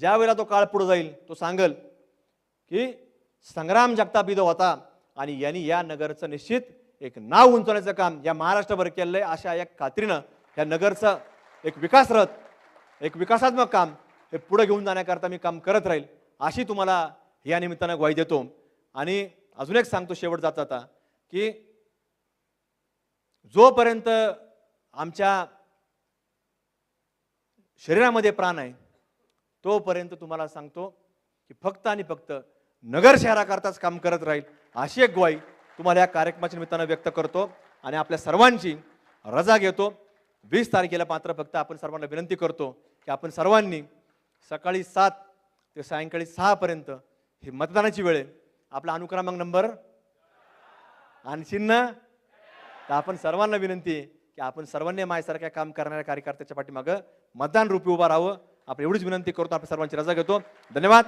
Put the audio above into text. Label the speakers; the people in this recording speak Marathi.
Speaker 1: ज्या वेळेला तो काळ पुढे जाईल तो सांगल की संग्राम जगताप होता आणि यांनी या नगरचं निश्चित एक नाव उंचवण्याचं काम या महाराष्ट्रभर केलं आहे अशा या खात्रीनं या नगरचं एक विकासरथ एक विकासात्मक काम हे पुढे घेऊन जाण्याकरता मी काम करत राहील अशी तुम्हाला या निमित्तानं ग्वाही देतो. आणि अजून एक सांगतो शेवट जात आता की जोपर्यंत आमच्या शरीरामध्ये प्राण आहे तोपर्यंत तुम्हाला सांगतो की फक्त आणि फक्त नगर शहराकरताच काम करत राहील अशी एक ग्वाही तुम्हाला या कार्यक्रमाच्या निमित्तानं व्यक्त करतो आणि आपल्या सर्वांची रजा घेतो. वीस तारखेला मात्र फक्त आपण सर्वांना विनंती करतो की आपण सर्वांनी सकाळी सात ते सायंकाळी सहापर्यंत ही मतदानाची वेळ आहे. आपला अनुक्रमांक नंबर? आणशीन ना? तर आपण सर्वांना विनंती आहे की आपण सर्वांनी माझ्यासारख्या काम करणाऱ्या कार्यकर्त्याच्या पाठीमागं मतदान रूपी उभं राहावं. आपण एवढीच विनंती करतो आपण सर्वांची रजा घेतो. धन्यवाद.